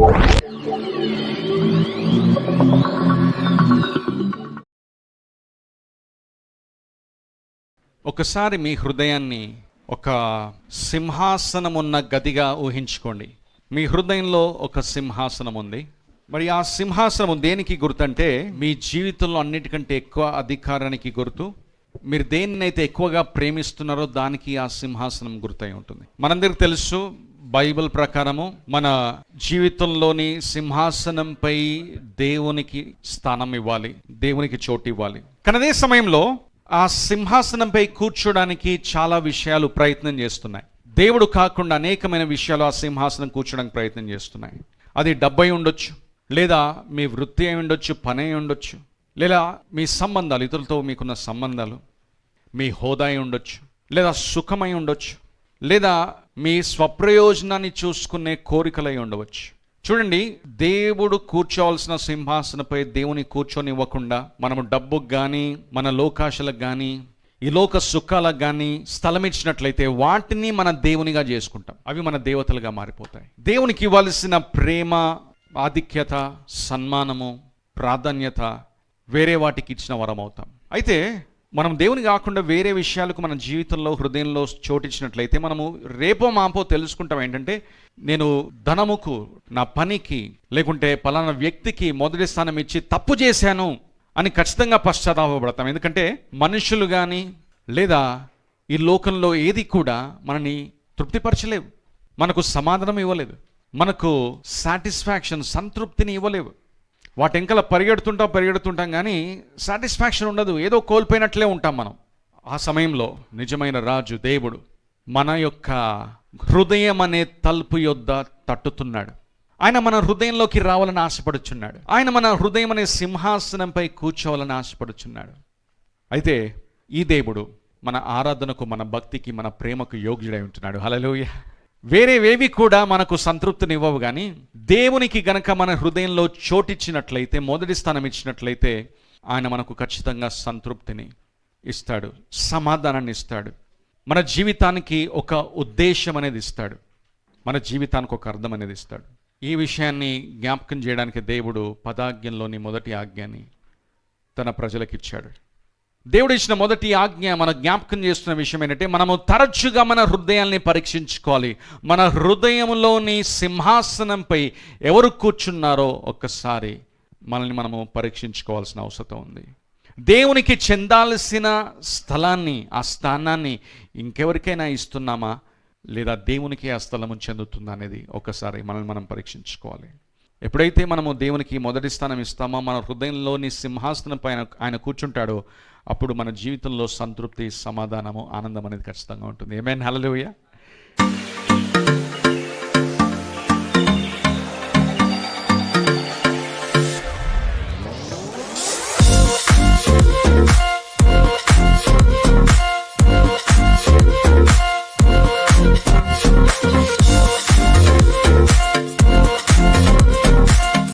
ఒకసారి మీ హృదయాన్ని ఒక సింహాసనం ఉన్న గదిగా ఊహించుకోండి. మీ హృదయంలో ఒక సింహాసనం ఉంది మరి ఆ సింహాసనం దేనికి గుర్తంటే మీ జీవితంలో అన్నిటికంటే ఎక్కువ అధికారానికి గుర్తు. మీరు దేన్నైతే ఎక్కువగా ప్రేమిస్తున్నారో దానికి ఆ సింహాసనం గుర్తయి ఉంటుంది. మనందరికి తెలుసు బైబిల్ ప్రకారము మన జీవితంలోని సింహాసనంపై దేవునికి స్థానం ఇవ్వాలి దేవునికి చోటు ఇవ్వాలి. కానీ అదే సమయంలో ఆ సింహాసనంపై కూర్చోడానికి చాలా విషయాలు ప్రయత్నం చేస్తున్నాయి. దేవుడు కాకుండా అనేకమైన విషయాలు ఆ సింహాసనం కూర్చోడానికి ప్రయత్నం చేస్తున్నాయి. అది డబ్బై ఉండొచ్చు లేదా మీ వృత్తి అయి ఉండొచ్చు పని అయి ఉండొచ్చు లేదా మీ సంబంధాలు ఇతరులతో మీకున్న సంబంధాలు మీ హోదా ఉండొచ్చు లేదా సుఖమై ఉండొచ్చు లేదా మీ స్వప్రయోజనాన్ని చూసుకునే కోరికలై ఉండవచ్చు. చూడండి దేవుడు కూర్చోవలసిన సింహాసనపై దేవుని కూర్చొనివ్వకుండా మనము డబ్బుకు కానీ మన లోకాశలకు కానీ ఈ లోక సుఖాలకు కానీ స్థలం ఇచ్చినట్లయితే వాటిని మన దేవునిగా చేసుకుంటాం. అవి మన దేవతలుగా మారిపోతాయి. దేవునికి ఇవ్వాల్సిన ప్రేమ ఆధిక్యత సన్మానము ప్రాధాన్యత వేరే వాటికి ఇచ్చిన వరం అవుతాం అయితే మనం దేవుని కాకుండా వేరే విషయాలకు మన జీవితంలో హృదయంలో చోటిచ్చినట్లయితే మనము రేపో మాపో తెలుసుకుంటాం ఏంటంటే నేను ధనముకు నా పనికి లేకుంటే పలానా వ్యక్తికి మొదటి స్థానం ఇచ్చి తప్పు చేశాను అని ఖచ్చితంగా పశ్చాత్తాపడతాం ఎందుకంటే మనుషులు కానీ లేదా ఈ లోకంలో ఏది కూడా మనని తృప్తిపరచలేవు. మనకు సమాధానం ఇవ్వలేదు. మనకు సాటిస్ఫాక్షన్ సంతృప్తిని ఇవ్వలేవు. వాటి ఎంకల పరిగెడుతుంటాం పరిగెడుతుంటాం కానీ సాటిస్ఫాక్షన్ ఉండదు. ఏదో కోల్పోయినట్లే ఉంటాం మనం. ఆ సమయంలో నిజమైన రాజు దేవుడు మన యొక్క హృదయం అనే తలుపు యొద్ద తట్టుతున్నాడు. ఆయన మన హృదయంలోకి రావాలని ఆశపడుచున్నాడు. ఆయన మన హృదయం అనే సింహాసనంపై కూర్చోవాలని ఆశపడుచున్నాడు. అయితే ఈ దేవుడు మన ఆరాధనకు మన భక్తికి మన ప్రేమకు యోగ్యుడై ఉంటున్నాడు. హలలోయ వేరేవేవి కూడా మనకు సంతృప్తినివ్వవు కానీ దేవునికి గనక మన హృదయంలో చోటిచ్చినట్లయితే మొదటి స్థానం ఇచ్చినట్లయితే ఆయన మనకు ఖచ్చితంగా సంతృప్తిని ఇస్తాడు సమాధానాన్ని ఇస్తాడు. మన జీవితానికి ఒక ఉద్దేశం అనేది ఇస్తాడు. మన జీవితానికి ఒక అర్థం అనేది ఇస్తాడు. ఈ విషయాన్ని జ్ఞాపకం చేయడానికి దేవుడు పదాజ్ఞంలోని మొదటి ఆజ్ఞని తన ప్రజలకిచ్చాడు. దేవుడు ఇచ్చిన మొదటి ఆజ్ఞ మన జ్ఞాపకం చేస్తున్న విషయం ఏంటంటే మనము తరచుగా మన హృదయాల్ని పరీక్షించుకోవాలి. మన హృదయంలోని సింహాసనంపై ఎవరు కూర్చున్నారో ఒక్కసారి మనల్ని మనము పరీక్షించుకోవాల్సిన అవసరం ఉంది. దేవునికి చెందాల్సిన స్థలాన్ని ఆ స్థానాన్ని ఇంకెవరికైనా ఇస్తున్నామా? లేదా దేవునికి ఆ స్థలము చెందుతుందా అనేది ఒకసారి మనల్ని మనం పరీక్షించుకోవాలి. ఎప్పుడైతే మనము దేవునికి మొదటి స్థానం ఇస్తామో మన హృదయంలోని సింహాసనం పైన ఆయన కూర్చుంటాడో అప్పుడు మన జీవితంలో సంతృప్తి సమాధానము ఆనందం అనేది ఖచ్చితంగా ఉంటుంది. ఏమైనా హలలుయ్యా